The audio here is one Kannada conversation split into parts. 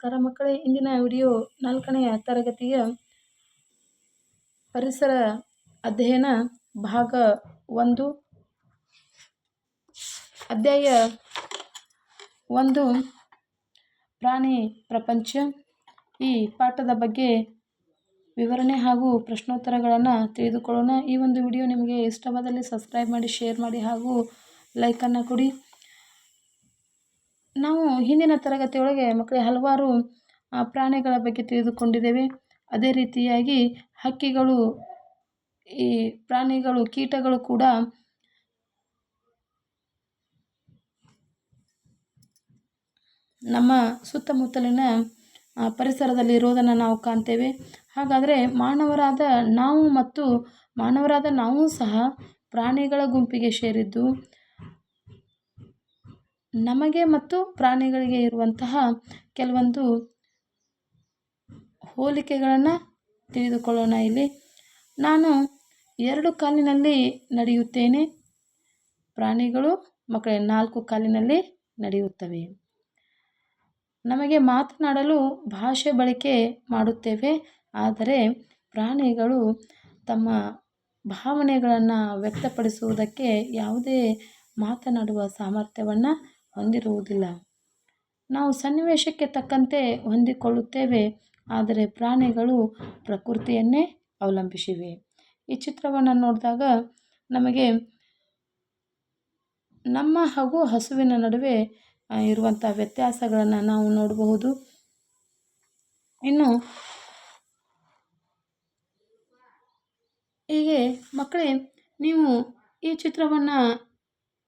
ನಮಸ್ಕಾರ ಮಕ್ಕಳೇ, ಇಂದಿನ ವಿಡಿಯೋ ನಾಲ್ಕನೆಯ ತರಗತಿಯ ಪರಿಸರ ಅಧ್ಯಯನ ಭಾಗ ಒಂದು. ಅಧ್ಯಾಯ ಒಂದು, ಪ್ರಾಣಿ ಪ್ರಪಂಚ. ಈ ಪಾಠದ ಬಗ್ಗೆ ವಿವರಣೆ ಹಾಗೂ ಪ್ರಶ್ನೋತ್ತರಗಳನ್ನು ತಿಳಿದುಕೊಳ್ಳೋಣ. ಈ ಒಂದು ವಿಡಿಯೋ ನಿಮಗೆ ಇಷ್ಟವಾದಲ್ಲಿ ಸಬ್ಸ್ಕ್ರೈಬ್ ಮಾಡಿ ಶೇರ್ ಮಾಡಿ ಹಾಗೂ ಲೈಕನ್ನು ಕೊಡಿ. ನಾವು ಹಿಂದಿನ ತರಗತಿಯೊಳಗೆ ಮಕ್ಕಳಿಗೆ ಹಲವಾರು ಪ್ರಾಣಿಗಳ ಬಗ್ಗೆ ತಿಳಿದುಕೊಂಡಿದ್ದೇವೆ. ಅದೇ ರೀತಿಯಾಗಿ ಹಕ್ಕಿಗಳು, ಈ ಪ್ರಾಣಿಗಳು, ಕೀಟಗಳು ಕೂಡ ನಮ್ಮ ಸುತ್ತಮುತ್ತಲಿನ ಪರಿಸರದಲ್ಲಿ ಇರೋದನ್ನು ನಾವು ಕಾಣ್ತೇವೆ. ಹಾಗಾದರೆ ಮಾನವರಾದ ನಾವು ಮತ್ತು ಮಾನವರಾದ ನಾವು ಸಹ ಪ್ರಾಣಿಗಳ ಗುಂಪಿಗೆ ಸೇರಿದ್ದು ನಮಗೆ ಮತ್ತು ಪ್ರಾಣಿಗಳಿಗೆ ಇರುವಂತಹ ಕೆಲವೊಂದು ಹೋಲಿಕೆಗಳನ್ನು ತಿಳಿದುಕೊಳ್ಳೋಣ ಇಲ್ಲಿ. ನಾನು ಎರಡು ಕಾಲಿನಲ್ಲಿ ನಡೆಯುತ್ತೇನೆ. ಪ್ರಾಣಿಗಳು ಮಕ್ಕಳ, ನಾಲ್ಕು ಕಾಲಿನಲ್ಲಿ ನಡೆಯುತ್ತವೆ. ನಮಗೆ ಮಾತನಾಡಲು ಭಾಷೆ ಬಳಕೆ ಮಾಡುತ್ತೇವೆ. ಆದರೆ ಪ್ರಾಣಿಗಳು ತಮ್ಮ ಭಾವನೆಗಳನ್ನು ವ್ಯಕ್ತಪಡಿಸುವುದಕ್ಕೆ ಯಾವುದೇ ಮಾತನಾಡುವ ಸಾಮರ್ಥ್ಯವನ್ನು ಹೊಂದಿರುವುದಿಲ್ಲ. ನಾವು ಸನ್ನಿವೇಶಕ್ಕೆ ತಕ್ಕಂತೆ ಹೊಂದಿಕೊಳ್ಳುತ್ತೇವೆ, ಆದರೆ ಪ್ರಾಣಿಗಳು ಪ್ರಕೃತಿಯನ್ನೇ ಅವಲಂಬಿಸಿವೆ. ಈ ಚಿತ್ರವನ್ನು ನೋಡಿದಾಗ ನಮಗೆ ನಮ್ಮ ಹಾಗೂ ಹಸುವಿನ ನಡುವೆ ಇರುವಂಥ ವ್ಯತ್ಯಾಸಗಳನ್ನು ನಾವು ನೋಡಬಹುದು. ಇನ್ನು ಹೀಗೆ ಮಕ್ಕಳೇ, ನೀವು ಈ ಚಿತ್ರವನ್ನು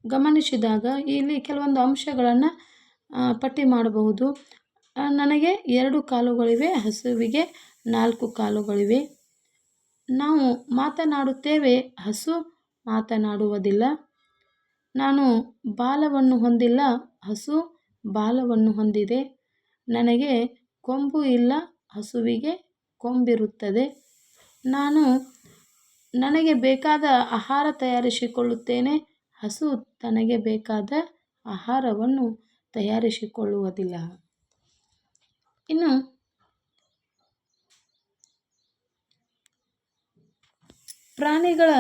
ಗಮನಿಸಿದಾಗ ಇಲ್ಲಿ ಕೆಲವೊಂದು ಅಂಶಗಳನ್ನು ಪಟ್ಟಿ ಮಾಡಬಹುದು. ನನಗೆ ಎರಡು ಕಾಲುಗಳಿವೆ, ಹಸುವಿಗೆ ನಾಲ್ಕು ಕಾಲುಗಳಿವೆ. ನಾವು ಮಾತನಾಡುತ್ತೇವೆ, ಹಸು ಮಾತನಾಡುವುದಿಲ್ಲ. ನಾನು ಬಾಲವನ್ನು ಹೊಂದಿಲ್ಲ, ಹಸು ಬಾಲವನ್ನು ಹೊಂದಿದೆ. ನನಗೆ ಕೊಂಬು ಇಲ್ಲ, ಹಸುವಿಗೆ ಕೊಂಬಿರುತ್ತದೆ. ನಾನು ನನಗೆ ಬೇಕಾದ ಆಹಾರ ತಯಾರಿಸಿಕೊಳ್ಳುತ್ತೇನೆ. ಹಸು ತನಗೆ ಬೇಕಾದ ಆಹಾರವನ್ನು ತಯಾರಿಸಿಕೊಳ್ಳುವುದಿಲ್ಲ. ಇನ್ನು ಪ್ರಾಣಿಗಳ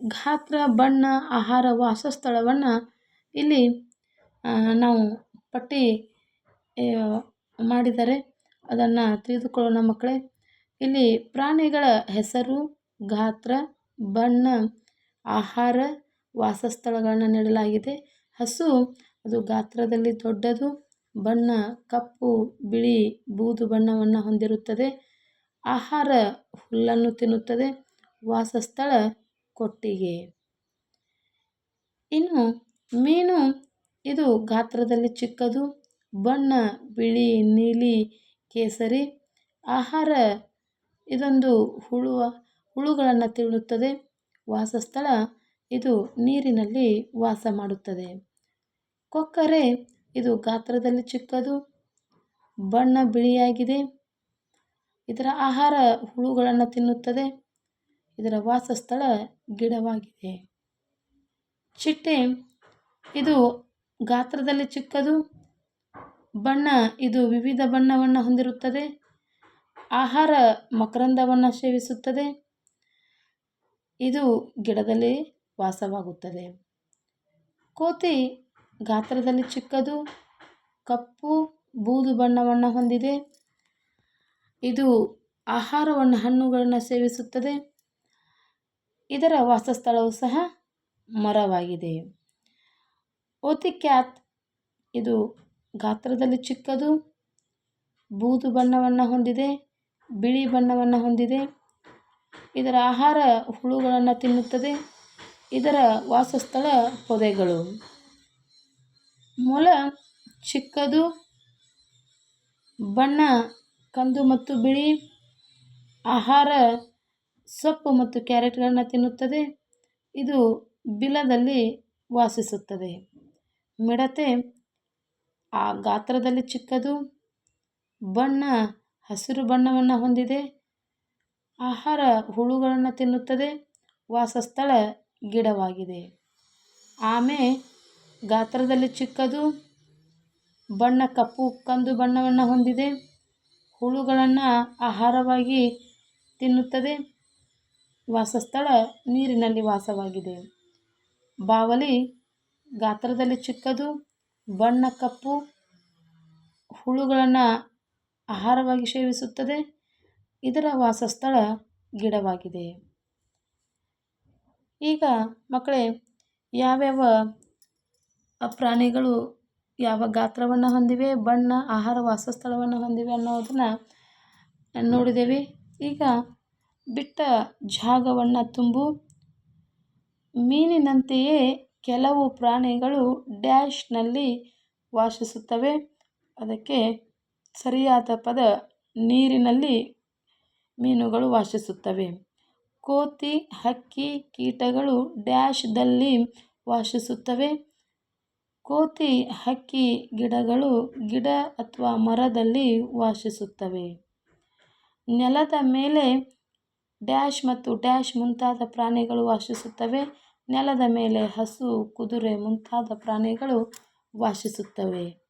ಗಾತ್ರ, ಬಣ್ಣ, ಆಹಾರ, ವಾಸಸ್ಥಳವನ್ನು ಇಲ್ಲಿ ನಾವು ಪಟ್ಟಿ ಮಾಡಿದರೆ ಅದನ್ನು ತಿಳಿದುಕೊಳ್ಳೋಣ ಮಕ್ಕಳೇ. ಇಲ್ಲಿ ಪ್ರಾಣಿಗಳ ಹೆಸರು, ಗಾತ್ರ, ಬಣ್ಣ, ಆಹಾರ ವಾಸಸ್ಥಳಗಳನ್ನು ನೀಡಲಾಗಿದೆ. ಹಸು, ಅದು ಗಾತ್ರದಲ್ಲಿ ದೊಡ್ಡದು, ಬಣ್ಣ, ಕಪ್ಪು, ಬಿಳಿ, ಬೂದು ಬಣ್ಣವನ್ನು ಹೊಂದಿರುತ್ತದೆ. ಆಹಾರ ಹುಲ್ಲನ್ನು ತಿನ್ನುತ್ತದೆ. ವಾಸಸ್ಥಳ ಕೊಟ್ಟಿಗೆ. ಇನ್ನು ಮೀನು, ಇದು ಗಾತ್ರದಲ್ಲಿ ಚಿಕ್ಕದು, ಬಣ್ಣ, ಬಿಳಿ, ನೀಲಿ, ಕೇಸರಿ. ಆಹಾರ ಇದೊಂದು ಹುಳುವ, ಹುಳುಗಳನ್ನು ತಿನ್ನುತ್ತದೆ. ವಾಸಸ್ಥಳ ಇದು ನೀರಿನಲ್ಲಿ ವಾಸ ಮಾಡುತ್ತದೆ. ಕೊಕ್ಕರೆ ಇದು ಗಾತ್ರದಲ್ಲಿ ಚಿಕ್ಕದು, ಬಣ್ಣ ಬಿಳಿಯಾಗಿದೆ. ಇದರ ಆಹಾರ ಹುಳುಗಳನ್ನು ತಿನ್ನುತ್ತದೆ. ಇದರ ವಾಸಸ್ಥಳ ಗಿಡವಾಗಿದೆ. ಚಿಟ್ಟೆ ಇದು ಗಾತ್ರದಲ್ಲಿ ಚಿಕ್ಕದು, ಬಣ್ಣ ಇದು ವಿವಿಧ ಬಣ್ಣವನ್ನು ಹೊಂದಿರುತ್ತದೆ. ಆಹಾರ ಮಕರಂದವನ್ನು ಸೇವಿಸುತ್ತದೆ. ಇದು ಗಿಡದಲ್ಲಿ ವಾಸವಾಗುತ್ತದೆ. ಕೋತಿ ಗಾತ್ರದಲ್ಲಿ ಚಿಕ್ಕದು, ಕಪ್ಪು, ಬೂದು ಬಣ್ಣವನ್ನು ಹೊಂದಿದೆ. ಇದು ಆಹಾರವನ್ನು ಹಣ್ಣುಗಳನ್ನು ಸೇವಿಸುತ್ತದೆ. ಇದರ ವಾಸಸ್ಥಳವು ಸಹ ಮರವಾಗಿದೆ. ಓತಿ ಕ್ಯಾತ್, ಇದು ಗಾತ್ರದಲ್ಲಿ ಚಿಕ್ಕದು, ಬೂದು ಬಣ್ಣವನ್ನು ಹೊಂದಿದೆ, ಬಿಳಿ ಬಣ್ಣವನ್ನು ಹೊಂದಿದೆ. ಇದರ ಆಹಾರ ಹುಳುಗಳನ್ನು ತಿನ್ನುತ್ತದೆ. ಇದರ ವಾಸಸ್ಥಳ ಪೊದೆಗಳು. ಮೊಲ ಚಿಕ್ಕದು, ಬಣ್ಣ ಕಂದು ಮತ್ತು ಬಿಳಿ, ಆಹಾರ ಸೊಪ್ಪು ಮತ್ತು ಕ್ಯಾರೆಟ್ಗಳನ್ನು ತಿನ್ನುತ್ತದೆ. ಇದು ಬಿಲದಲ್ಲಿ ವಾಸಿಸುತ್ತದೆ. ಮಿಡತೆ ಆ ಗಾತ್ರದಲ್ಲಿ ಚಿಕ್ಕದು, ಬಣ್ಣ ಹಸಿರು ಬಣ್ಣವನ್ನು ಹೊಂದಿದೆ. ಆಹಾರ ಹುಳುಗಳನ್ನು ತಿನ್ನುತ್ತದೆ. ವಾಸಸ್ಥಳ ಗಿಡವಾಗಿದೆ. ಆಮೆ ಗಾತ್ರದಲ್ಲಿ ಚಿಕ್ಕದು, ಬಣ್ಣ ಕಪ್ಪು, ಕಂದು ಬಣ್ಣವನ್ನು ಹೊಂದಿದೆ. ಹುಳುಗಳನ್ನು ಆಹಾರವಾಗಿ ತಿನ್ನುತ್ತದೆ. ವಾಸಸ್ಥಳ ನೀರಿನಲ್ಲಿ ವಾಸವಾಗಿದೆ. ಬಾವಲಿ ಗಾತ್ರದಲ್ಲಿ ಚಿಕ್ಕದು, ಬಣ್ಣ ಕಪ್ಪು, ಹುಳುಗಳನ್ನು ಆಹಾರವಾಗಿ ಸೇವಿಸುತ್ತದೆ. ಇದರ ವಾಸಸ್ಥಳ ಗಿಡವಾಗಿದೆ. ಈಗ ಮಕ್ಕಳೇ, ಯಾವ್ಯಾವ ಪ್ರಾಣಿಗಳು ಯಾವ ಗಾತ್ರವನ್ನು ಹೊಂದಿವೆ, ಬಣ್ಣ, ಆಹಾರ, ವಾಸಸ್ಥಳವನ್ನು ಹೊಂದಿವೆ ಅನ್ನೋದನ್ನು ನೋಡಿದ್ದೇವೆ ಈಗ ಬಿಟ್ಟ ಜಾಗವನ್ನು ತುಂಬು. ಮೀನಿನಂತೆಯೇ ಕೆಲವು ಪ್ರಾಣಿಗಳು ಡ್ಯಾಶ್ನಲ್ಲಿ ವಾಸಿಸುತ್ತವೆ. ಅದಕ್ಕೆ ಸರಿಯಾದ ಪದ ನೀರಿನಲ್ಲಿ ಮೀನುಗಳು ವಾಸಿಸುತ್ತವೆ. ಕೋತಿ, ಹಕ್ಕಿ ಕೀಟಗಳು ಡ್ಯಾಶ್ದಲ್ಲಿ ವಾಸಿಸುತ್ತವೆ. ಕೋತಿ, ಹಕ್ಕಿ ಗಿಡಗಳು ಗಿಡ ಅಥವಾ ಮರದಲ್ಲಿ ವಾಸಿಸುತ್ತವೆ. ನೆಲದ ಮೇಲೆ ಡ್ಯಾಶ್ ಮತ್ತು ಡ್ಯಾಶ್ ಮುಂತಾದ ಪ್ರಾಣಿಗಳು ವಾಸಿಸುತ್ತವೆ. ನೆಲದ ಮೇಲೆ ಹಸು, ಕುದುರೆ ಮುಂತಾದ ಪ್ರಾಣಿಗಳು ವಾಸಿಸುತ್ತವೆ.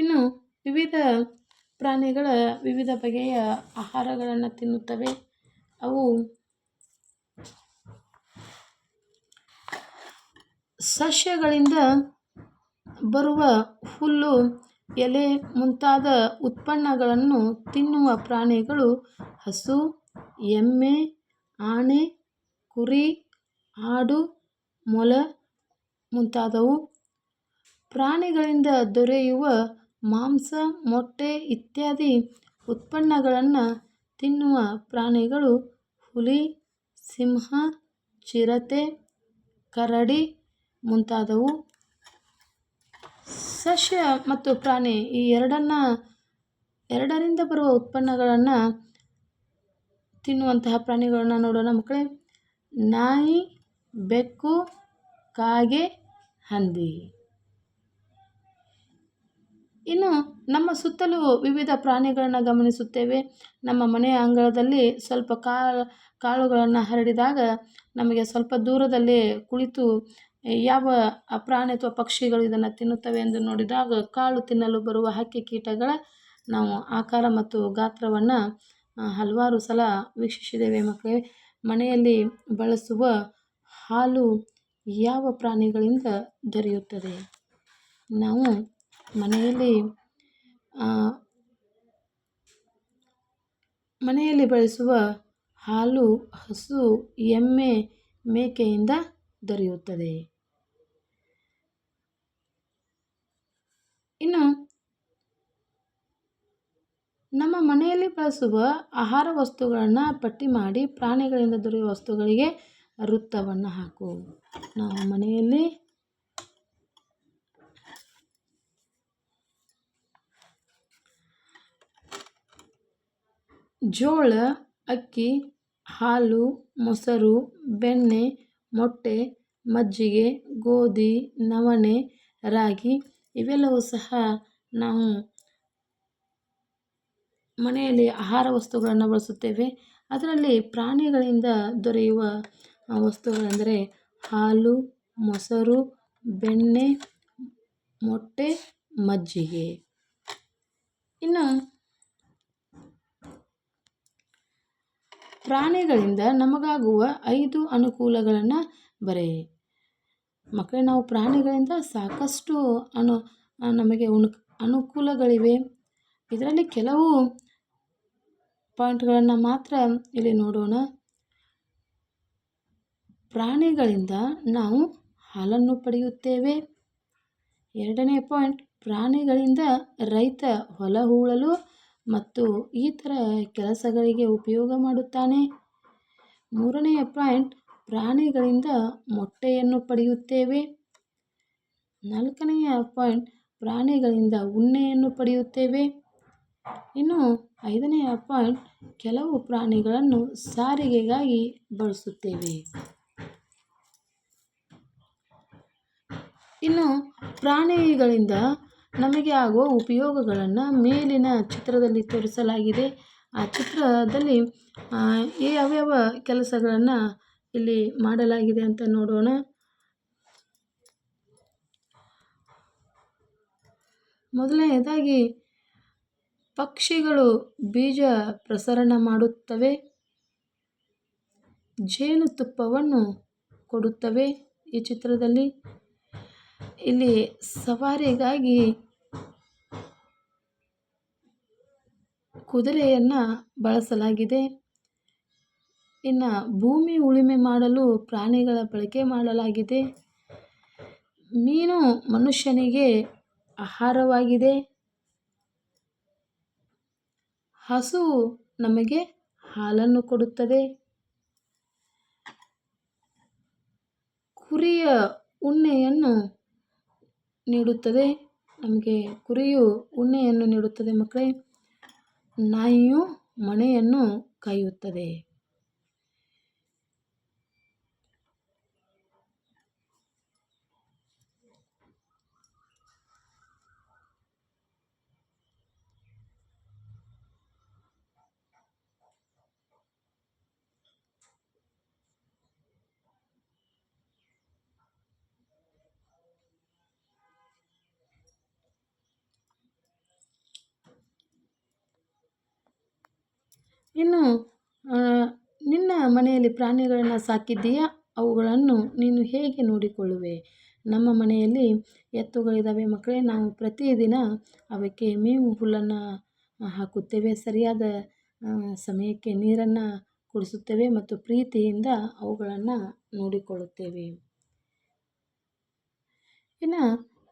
ಇನ್ನು ವಿವಿಧ ಪ್ರಾಣಿಗಳ ವಿವಿಧ ಬಗೆಯ ಆಹಾರಗಳನ್ನು ತಿನ್ನುತ್ತವೆ. ಅವು ಸಸ್ಯಗಳಿಂದ ಬರುವ ಹುಲ್ಲು, ಎಲೆ ಮುಂತಾದ ಉತ್ಪನ್ನಗಳನ್ನು ತಿನ್ನುವ ಪ್ರಾಣಿಗಳು ಹಸು, ಎಮ್ಮೆ, ಆನೆ, ಕುರಿ, ಆಡು, ಮೊಲ ಮುಂತಾದವು. ಪ್ರಾಣಿಗಳಿಂದ ದೊರೆಯುವ ಮಾಂಸ, ಮೊಟ್ಟೆ ಇತ್ಯಾದಿ ಉತ್ಪನ್ನಗಳನ್ನು ತಿನ್ನುವ ಪ್ರಾಣಿಗಳು ಹುಲಿ, ಸಿಂಹ, ಚಿರತೆ, ಕರಡಿ ಮುಂತಾದವು. ಸಸ್ಯ ಮತ್ತು ಪ್ರಾಣಿ ಈ ಎರಡನ್ನು, ಎರಡರಿಂದ ಬರುವ ಉತ್ಪನ್ನಗಳನ್ನು ತಿನ್ನುವಂತಹ ಪ್ರಾಣಿಗಳನ್ನು ನೋಡೋಣ ಮಕ್ಕಳೇ. ನಾಯಿ, ಬೆಕ್ಕು, ಕಾಗೆ, ಹಂದಿ. ಇನ್ನು ನಮ್ಮ ಸುತ್ತಲೂ ವಿವಿಧ ಪ್ರಾಣಿಗಳನ್ನು ಗಮನಿಸುತ್ತೇವೆ. ನಮ್ಮ ಮನೆಯ ಅಂಗಳದಲ್ಲಿ ಸ್ವಲ್ಪ ಕಾಳು ಕಾಳುಗಳನ್ನು ಹರಡಿದಾಗ ನಮಗೆ ಸ್ವಲ್ಪ ದೂರದಲ್ಲಿ ಕುಳಿತು ಯಾವ ಪ್ರಾಣಿ ಅಥವಾ ಪಕ್ಷಿಗಳು ಇದನ್ನು ತಿನ್ನುತ್ತವೆ ಎಂದು ನೋಡಿದಾಗ ಕಾಳು ತಿನ್ನಲು ಬರುವ ಹಕ್ಕಿ ಕೀಟಗಳ ನಾವು ಆಕಾರ ಮತ್ತು ಗಾತ್ರವನ್ನು ಹಲವಾರು ಸಲ ವೀಕ್ಷಿಸಿದ್ದೇವೆ ಮಕ್ಕಳೇ. ಮನೆಯಲ್ಲಿ ಬಳಸುವ ಹಾಲು ಯಾವ ಪ್ರಾಣಿಗಳಿಂದ ದೊರೆಯುತ್ತದೆ? ನಾವು ಮನೆಯಲ್ಲಿ ಮನೆಯಲ್ಲಿ ಬಳಸುವ ಹಾಲು, ಹಸು, ಎಮ್ಮೆ ಮೇಕೆಯಿಂದ ದೊರೆಯುತ್ತದೆ. ಇನ್ನು, ನಮ್ಮ ಮನೆಯಲ್ಲಿ ಬಳಸುವ ಆಹಾರ ವಸ್ತುಗಳನ್ನು ಪಟ್ಟಿ ಮಾಡಿ ಪ್ರಾಣಿಗಳಿಂದ ದೊರೆಯುವ ವಸ್ತುಗಳಿಗೆ ವೃತ್ತವನ್ನು ಹಾಕು. ನಾವು ಮನೆಯಲ್ಲಿ ಜೋಳ, ಅಕ್ಕಿ, ಹಾಲು, ಮೊಸರು, ಬೆಣ್ಣೆ, ಮೊಟ್ಟೆ, ಮಜ್ಜಿಗೆ, ಗೋಧಿ, ನವಣೆ, ರಾಗಿ ಇವೆಲ್ಲವೂ ಸಹ ನಾವು ಮನೆಯಲ್ಲಿ ಆಹಾರ ವಸ್ತುಗಳನ್ನು ಬಳಸುತ್ತೇವೆ. ಅದರಲ್ಲಿ ಪ್ರಾಣಿಗಳಿಂದ ದೊರೆಯುವ ವಸ್ತುಗಳೆಂದರೆ ಹಾಲು, ಮೊಸರು, ಬೆಣ್ಣೆ, ಮೊಟ್ಟೆ, ಮಜ್ಜಿಗೆ. ಇನ್ನು ಪ್ರಾಣಿಗಳಿಂದ ನಮಗಾಗುವ ಐದು ಅನುಕೂಲಗಳನ್ನು ಬರೆಯಿ ಮಕ್ಕಳೇ ನಾವು ಪ್ರಾಣಿಗಳಿಂದ ಸಾಕಷ್ಟು ಅನು ನಮಗೆ ಉಣು, ಅನುಕೂಲಗಳಿವೆ. ಇದರಲ್ಲಿ ಕೆಲವು ಪಾಯಿಂಟ್ಗಳನ್ನು ಮಾತ್ರ ಇಲ್ಲಿ ನೋಡೋಣ. ಪ್ರಾಣಿಗಳಿಂದ ನಾವು ಹಾಲನ್ನು ಪಡೆಯುತ್ತೇವೆ. ಎರಡನೇ ಪಾಯಿಂಟ್, ಪ್ರಾಣಿಗಳಿಂದ ರೈತ ಹೊಲ ಹೂಳಲು ಮತ್ತು ಈ ಥರ ಕೆಲಸಗಳಿಗೆ ಉಪಯೋಗ ಮಾಡುತ್ತಾನೆ. ಮೂರನೆಯ ಪಾಯಿಂಟ್, ಪ್ರಾಣಿಗಳಿಂದ ಮೊಟ್ಟೆಯನ್ನು ಪಡೆಯುತ್ತೇವೆ. ನಾಲ್ಕನೆಯ ಪಾಯಿಂಟ್, ಪ್ರಾಣಿಗಳಿಂದ ಉಣ್ಣೆಯನ್ನು ಪಡೆಯುತ್ತೇವೆ. ಇನ್ನು ಐದನೆಯ ಪಾಯಿಂಟ್, ಕೆಲವು ಪ್ರಾಣಿಗಳನ್ನು ಸಾರಿಗೆಗಾಗಿ ಬಳಸುತ್ತೇವೆ. ಇನ್ನು ಪ್ರಾಣಿಗಳಿಂದ ನಮಗೆ ಆಗುವ ಉಪಯೋಗಗಳನ್ನು ಮೇಲಿನ ಚಿತ್ರದಲ್ಲಿ ತೋರಿಸಲಾಗಿದೆ. ಆ ಚಿತ್ರದಲ್ಲಿ ಯಾವ್ಯಾವ ಕೆಲಸಗಳನ್ನು ಇಲ್ಲಿ ಮಾಡಲಾಗಿದೆ ಅಂತ ನೋಡೋಣ. ಮೊದಲನೆಯದಾಗಿ, ಪಕ್ಷಿಗಳು ಬೀಜ ಪ್ರಸರಣ ಮಾಡುತ್ತವೆ, ಜೇನುತುಪ್ಪವನ್ನು ಕೊಡುತ್ತವೆ ಈ ಚಿತ್ರದಲ್ಲಿ. ಇಲ್ಲಿ ಸವಾರಿಗಾಗಿ ಕುದುರೆಯನ್ನು ಬಳಸಲಾಗಿದೆ. ಇನ್ನು ಭೂಮಿ ಉಳುಮೆ ಮಾಡಲು ಪ್ರಾಣಿಗಳ ಬಳಕೆ ಮಾಡಲಾಗಿದೆ. ಮೀನು ಮನುಷ್ಯನಿಗೆ ಆಹಾರವಾಗಿದೆ. ಹಸು ನಮಗೆ ಹಾಲನ್ನು ಕೊಡುತ್ತದೆ. ಕುರಿಯ ಉಣ್ಣೆಯನ್ನು ನೀಡುತ್ತದೆ. ನಮಗೆ ಕುರಿಯು ಉಣ್ಣೆಯನ್ನು ನೀಡುತ್ತದೆ ಮಕ್ಕಳೇ ನಾಯಿಯು ಮಣೆಯನ್ನು ಕಾಯುತ್ತದೆ. ಇನ್ನು ನಿನ್ನ ಮನೆಯಲ್ಲಿ ಪ್ರಾಣಿಗಳನ್ನು ಸಾಕಿದ್ದೀಯಾ? ಅವುಗಳನ್ನು ನೀನು ಹೇಗೆ ನೋಡಿಕೊಳ್ಳುವೆ? ನಮ್ಮ ಮನೆಯಲ್ಲಿ ಎತ್ತುಗಳಿದ್ದಾವೆ ಮಕ್ಕಳೇ, ನಾವು ಪ್ರತಿದಿನ ಅವಕ್ಕೆ ಮೇವು ಹುಲ್ಲನ್ನು ಹಾಕುತ್ತೇವೆ. ಸರಿಯಾದ ಸಮಯಕ್ಕೆ ನೀರನ್ನು ಕುಡಿಸುತ್ತೇವೆ ಮತ್ತು ಪ್ರೀತಿಯಿಂದ ಅವುಗಳನ್ನು ನೋಡಿಕೊಳ್ಳುತ್ತೇವೆ. ಇನ್ನು,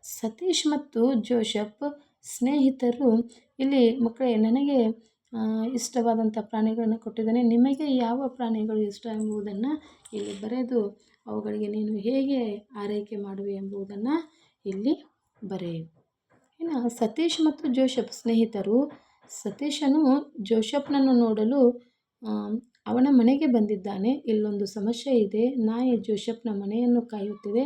ಸತೀಶ್ ಮತ್ತು ಜೋಶಪ್ ಸ್ನೇಹಿತರು, ಇಲ್ಲಿ ಮಕ್ಕಳೇ, ನನಗೆ ಇಷ್ಟವಾದಂಥ ಪ್ರಾಣಿಗಳನ್ನು ಕೊಟ್ಟಿದ್ದಾನೆ. ನಿಮಗೆ ಯಾವ ಪ್ರಾಣಿಗಳು ಇಷ್ಟ ಎಂಬುದನ್ನು ಇಲ್ಲಿ ಬರೆದು ಅವುಗಳಿಗೆ ನೀನು ಹೇಗೆ ಆರೈಕೆ ಮಾಡುವೆ ಎಂಬುದನ್ನು ಇಲ್ಲಿ ಬರೆಯು. ಇನ್ನು ಸತೀಶ್ ಮತ್ತು ಜೋಶಪ್ ಸ್ನೇಹಿತರು, ಸತೀಶನು ಜೋಶಪ್ನನ್ನು ನೋಡಲು ಅವನ ಮನೆಗೆ ಬಂದಿದ್ದಾನೆ. ಇಲ್ಲೊಂದು ಸಮಸ್ಯೆ ಇದೆ. ನಾಯಿ ಜೋಶಪ್ನ ಮನೆಯನ್ನು ಕಾಯುತ್ತಿದೆ.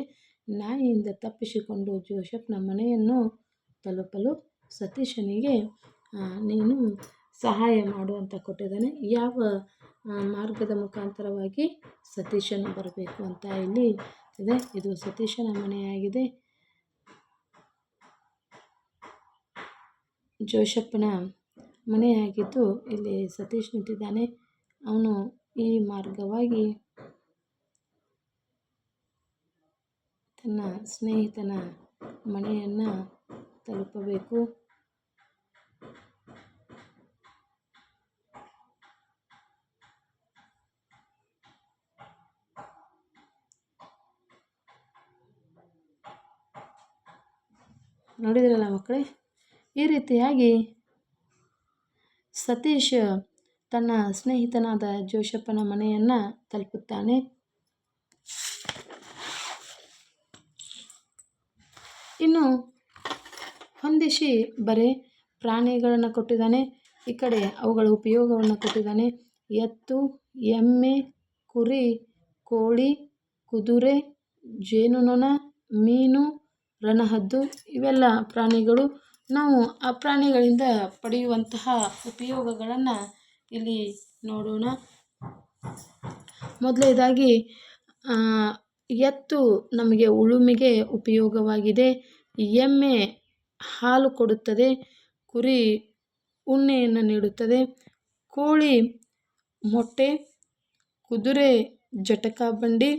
ನಾಯಿಯಿಂದ ತಪ್ಪಿಸಿಕೊಂಡು ಜೋಶಪ್ನ ಮನೆಯನ್ನು ತಲುಪಲು ಸತೀಶನಿಗೆ ನೀನು ಸಹಾಯ ಮಾಡು ಅಂತ ಕೊಟ್ಟಿದ್ದಾನೆ. ಯಾವ ಮಾರ್ಗದ ಮುಖಾಂತರವಾಗಿ ಸತೀಶನು ಬರಬೇಕು ಅಂತ ಇಲ್ಲಿ ಇದೆ. ಇದು ಸತೀಶನ ಮನೆಯಾಗಿದೆ. ಜೋಶಪ್ಪನ ಮನೆಯಾಗಿದ್ದು ಇಲ್ಲಿ ಸತೀಶ್ ನಿಂತಿದ್ದಾನೆ. ಅವನು ಈ ಮಾರ್ಗವಾಗಿ ತನ್ನ ಸ್ನೇಹಿತನ ಮನೆಯನ್ನು ತಲುಪಬೇಕು. ನೋಡಿದ್ರಲ್ಲ ಮಕ್ಕಳೇ? ಈ ರೀತಿಯಾಗಿ ಸತೀಶ್ ತನ್ನ ಸ್ನೇಹಿತನಾದ ಜೋಶಪ್ಪನ ಮನೆಯನ್ನು ತಲುಪುತ್ತಾನೆ. ಇನ್ನು ಹೊಂದಿಸಿ ಬರೀ ಪ್ರಾಣಿಗಳನ್ನು ಕೊಟ್ಟಿದ್ದಾನೆ. ಈ ಕಡೆ ಅವುಗಳ ಉಪಯೋಗವನ್ನು ಕೊಟ್ಟಿದ್ದಾನೆ. ಎತ್ತು, ಎಮ್ಮೆ, ಕುರಿ, ಕೋಳಿ, ಕುದುರೆ, ಜೇನುನೊಣ, ಮೀನು ರಣಹದ್ದು ಇವೆಲ್ಲ ಪ್ರಾಣಿಗಳು. ನಾವು ಆ ಪ್ರಾಣಿಗಳಿಂದ ಪಡೆಯುವಂತಹ ಉಪಯೋಗಗಳನ್ನು ಇಲ್ಲಿ ನೋಡೋಣ. ಮೊದಲನೇದಾಗಿ ಎತ್ತು ನಮಗೆ ಉಳುಮೆಗೆ ಉಪಯೋಗವಾಗಿದೆ. ಎಮ್ಮೆ ಹಾಲು ಕೊಡುತ್ತದೆ, ಕುರಿ ಉಣ್ಣೆಯನ್ನು ನೀಡುತ್ತದೆ, ಕೋಳಿ ಮೊಟ್ಟೆ, ಕುದುರೆ ಜಟಕಾ ಬಂಡಿ,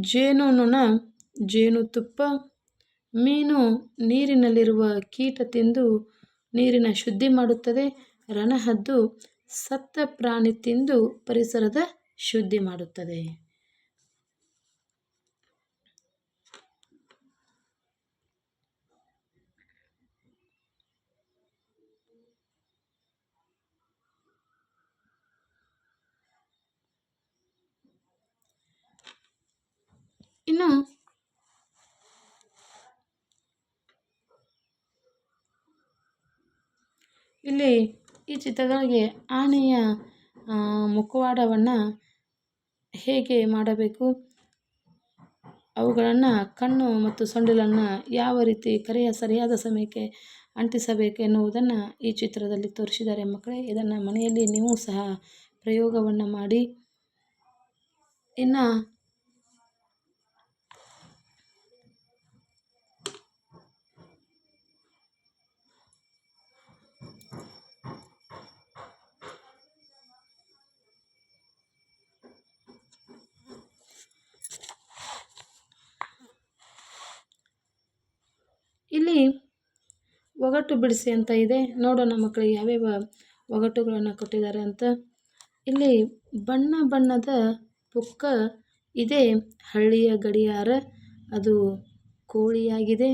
ಜೇನುನೊಣ, ಜೇನುತುಪ್ಪ ಮೀನು ನೀರಿನಲ್ಲಿರುವ ಕೀಟ ತಿಂದು ನೀರಿನ ಶುದ್ಧಿ ಮಾಡುತ್ತದೆ. ರಣಹದ್ದು ಸತ್ತ ಪ್ರಾಣಿ ತಿಂದು ಪರಿಸರದ ಶುದ್ಧಿ ಮಾಡುತ್ತದೆ ಇನ್ನು ಇಲ್ಲಿ ಈ ಚಿತ್ರಗಳಿಗೆ ಆನೆಯ ಮುಖವಾಡವನ್ನು ಹೇಗೆ ಮಾಡಬೇಕು? ಅವುಗಳನ್ನು ಕಣ್ಣು ಮತ್ತು ಸೊಂಡಿಲನ್ನು ಯಾವ ರೀತಿ ಕರೆಯ ಸರಿಯಾದ ಸಮಯಕ್ಕೆ ಅಂಟಿಸಬೇಕು ಎನ್ನುವುದನ್ನು ಈ ಚಿತ್ರದಲ್ಲಿ ತೋರಿಸಿದ್ದಾರೆ ಮಕ್ಕಳೇ. ಇದನ್ನು ಮನೆಯಲ್ಲಿ ನೀವು ಸಹ ಪ್ರಯೋಗವನ್ನು ಮಾಡಿ. ಇನ್ನು ಇಲ್ಲಿ ಒಗಟು ಬಿಡಿಸಿ ಅಂತ ಇದೆ. ನೋಡೋಣ ಮಕ್ಕಳಿಗೆ ಯಾವ್ಯಾವ ಒಗಟುಗಳನ್ನು ಕೊಟ್ಟಿದ್ದಾರೆ ಅಂತ. ಇಲ್ಲಿ ಬಣ್ಣ ಬಣ್ಣದ ಪುಕ್ಕ ಇದೆ. ಹಳ್ಳಿಯ ಗಡಿಯಾರ, ಅದು ಕೋಳಿಯಾಗಿದೆ.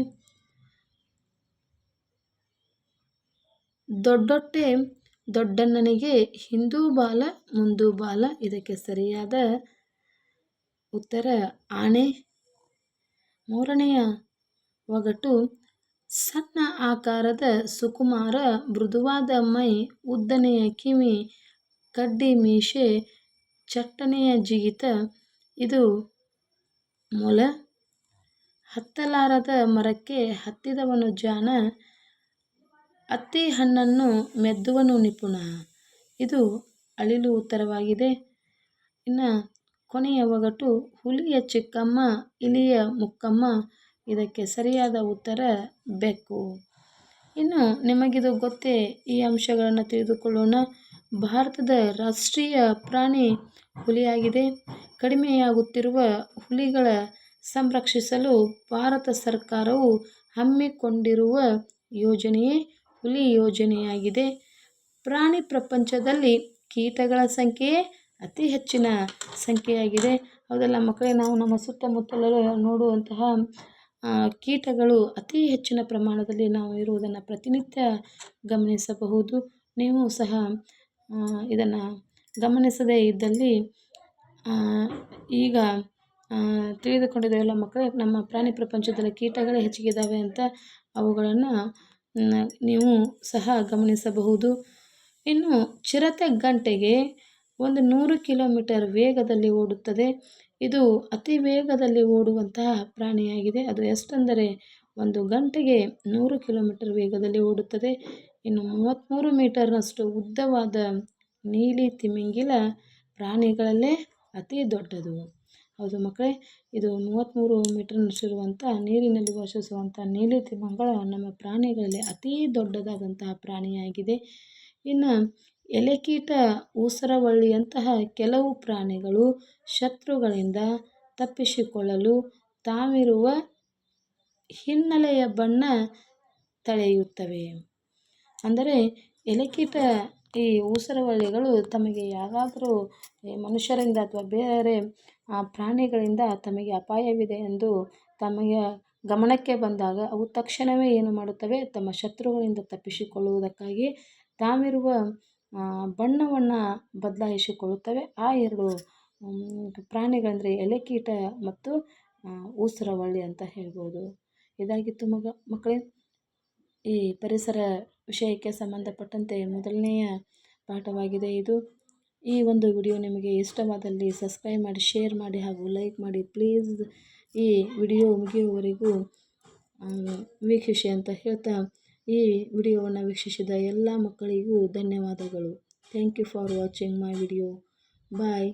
ದೊಡ್ಡೊಟ್ಟೆ ದೊಡ್ಡಣ್ಣನಿಗೆ ಹಿಂದೂ ಬಾಲ, ಮುಂದೂ ಬಾಲ, ಇದಕ್ಕೆ ಸರಿಯಾದ ಉತ್ತರ ಆಣೆ. ಮೂರನೆಯ ಒಗಟು ಸಣ್ಣ ಆಕಾರದ ಸುಕುಮಾರ ಮೃದುವಾದ ಮೈ, ಉದ್ದನೆಯ ಕಿವಿ, ಕಡ್ಡಿ ಮೀಸೆ ಚಟ್ಟನೆಯ ಜಿಗಿತ. ಇದು ಮೊಲ. ಹತ್ತಲಾರದ ಮರಕ್ಕೆ ಹತ್ತಿದವನು ಜಾಣ ಅತ್ತಿ ಹಣ್ಣನ್ನು ಮೆದ್ದುವನು ನಿಪುಣ. ಇದು ಅಳಿಲು ಉತ್ತರವಾಗಿದೆ. ಇನ್ನು ಕೊನೆಯ ಒಗಟು ಹುಲಿಯ ಚಿಕ್ಕಮ್ಮ, ಇಲಿಯ ಮುಕ್ಕಮ್ಮ. ಇದಕ್ಕೆ ಸರಿಯಾದ ಉತ್ತರ ಬೆಕ್ಕು. ಇನ್ನು ನಿಮಗಿದು ಗೊತ್ತೇ, ಈ ಅಂಶಗಳನ್ನು ತಿಳಿದುಕೊಳ್ಳೋಣ. ಭಾರತದ ರಾಷ್ಟ್ರೀಯ ಪ್ರಾಣಿ ಹುಲಿಯಾಗಿದೆ. ಕಡಿಮೆಯಾಗುತ್ತಿರುವ ಹುಲಿಗಳ ಸಂರಕ್ಷಿಸಲು ಭಾರತ ಸರ್ಕಾರವು ಹಮ್ಮಿಕೊಂಡಿರುವ ಯೋಜನೆಯೇ ಹುಲಿ ಯೋಜನೆಯಾಗಿದೆ. ಪ್ರಾಣಿ ಪ್ರಪಂಚದಲ್ಲಿ ಕೀಟಗಳ ಸಂಖ್ಯೆಯೇ ಅತಿ ಹೆಚ್ಚಿನ ಸಂಖ್ಯೆಯಾಗಿದೆ. ಹೌದಲ್ಲ ಮಕ್ಕಳೇ, ನಾವು ನಮ್ಮ ಸುತ್ತಮುತ್ತಲೂ ನೋಡುವಂತಹ ಕೀಟಗಳು ಅತಿ ಹೆಚ್ಚಿನ ಪ್ರಮಾಣದಲ್ಲಿ ನಾವು ಇರುವುದನ್ನು ಪ್ರತಿನಿತ್ಯ ಗಮನಿಸಬಹುದು. ನೀವು ಸಹ ಇದನ್ನು ಗಮನಿಸದೇ ಇದ್ದಲ್ಲಿ ಈಗ ತಿಳಿದುಕೊಂಡಿದ್ದೇವಲ್ಲ ಮಕ್ಕಳೇ, ನಮ್ಮ ಪ್ರಾಣಿ ಪ್ರಪಂಚದಲ್ಲಿ ಕೀಟಗಳೇ ಹೆಚ್ಚಿಗಿದ್ದಾವೆ ಅಂತ ಅವುಗಳನ್ನು ನೀವು ಸಹ ಗಮನಿಸಬಹುದು. ಇನ್ನು ಚಿರತೆ ಗಂಟೆಗೆ ಒಂದು ನೂರು ಕಿಲೋಮೀಟರ್ ವೇಗದಲ್ಲಿ ಓಡುತ್ತದೆ. ಇದು ಅತಿ ವೇಗದಲ್ಲಿ ಓಡುವಂತಹ ಪ್ರಾಣಿಯಾಗಿದೆ. ಅದು ಎಷ್ಟೆಂದರೆ ಒಂದು ಗಂಟೆಗೆ ನೂರು ಕಿಲೋಮೀಟರ್ ವೇಗದಲ್ಲಿ ಓಡುತ್ತದೆ. ಇನ್ನು ಮೂವತ್ತ್ಮೂರು ಮೀಟರ್ನಷ್ಟು ಉದ್ದವಾದ ನೀಲಿ ತಿಮಿಂಗಿಲ ಪ್ರಾಣಿಗಳಲ್ಲೇ ಅತಿ ದೊಡ್ಡದು. ಹೌದು ಮಕ್ಕಳೇ, ಇದು ಮೂವತ್ತ್ಮೂರು ಮೀಟರ್ನಷ್ಟಿರುವಂಥ ನೀರಿನಲ್ಲಿ ವಾಸಿಸುವಂಥ ನೀಲಿ ತಿಮಿಂಗಲ ನಮ್ಮ ಪ್ರಾಣಿಗಳಲ್ಲಿ ಅತೀ ದೊಡ್ಡದಾದಂತಹ ಪ್ರಾಣಿಯಾಗಿದೆ. ಇನ್ನು ಎಲೆಕೀಟ ಊಸರವಳ್ಳಿಯಂತಹ ಕೆಲವು ಪ್ರಾಣಿಗಳು ಶತ್ರುಗಳಿಂದ ತಪ್ಪಿಸಿಕೊಳ್ಳಲು ತಾವಿರುವ ಹಿನ್ನೆಲೆಯ ಬಣ್ಣ ತಳೆಯುತ್ತವೆ. ಅಂದರೆ, ಎಲೆಕೀಟ ಈ ಊಸರವಳ್ಳಿಗಳು ತಮಗೆ ಯಾರಾದರೂ ಮನುಷ್ಯರಿಂದ ಅಥವಾ ಬೇರೆ ಪ್ರಾಣಿಗಳಿಂದ ತಮಗೆ ಅಪಾಯವಿದೆ ಎಂದು ತಮಗೆ ಗಮನಕ್ಕೆ ಬಂದಾಗ ಅವು ತಕ್ಷಣವೇ ಏನು ಮಾಡುತ್ತವೆ? ತಮ್ಮ ಶತ್ರುಗಳಿಂದ ತಪ್ಪಿಸಿಕೊಳ್ಳುವುದಕ್ಕಾಗಿ ತಾವಿರುವ ಬಣ್ಣವನ್ನು ಬದಲಾಯಿಸಿಕೊಳ್ಳುತ್ತವೆ. ಆ ಎರಡು ಪ್ರಾಣಿಗಳಂದರೆ ಎಲೆಕೀಟ ಮತ್ತು ಊಸರವಳ್ಳಿ ಅಂತ ಹೇಳ್ಬೋದು. ಇದಾಗಿತ್ತು ಮಗ, ಮಕ್ಕಳೇ. ಈ ಪರಿಸರ ವಿಷಯಕ್ಕೆ ಸಂಬಂಧಪಟ್ಟಂತೆ ಮೊದಲನೆಯ ಪಾಠವಾಗಿದೆ ಇದು. ಈ ಒಂದು ವಿಡಿಯೋ ನಿಮಗೆ ಇಷ್ಟವಾದಲ್ಲಿ ಸಬ್ಸ್ಕ್ರೈಬ್ ಮಾಡಿ, ಶೇರ್ ಮಾಡಿ ಹಾಗೂ ಲೈಕ್ ಮಾಡಿ. ಪ್ಲೀಸ್ ಈ ವಿಡಿಯೋ ಮುಗಿಯುವವರೆಗೂ ವೀಕ್ಷಿಸಿ ಅಂತ ಹೇಳ್ತಾ ಈ ವಿಡಿಯೋವನ್ನು ವೀಕ್ಷಿಸಿದ ಎಲ್ಲ ಮಕ್ಕಳಿಗೂ ಧನ್ಯವಾದಗಳು. Thank you for watching my video bye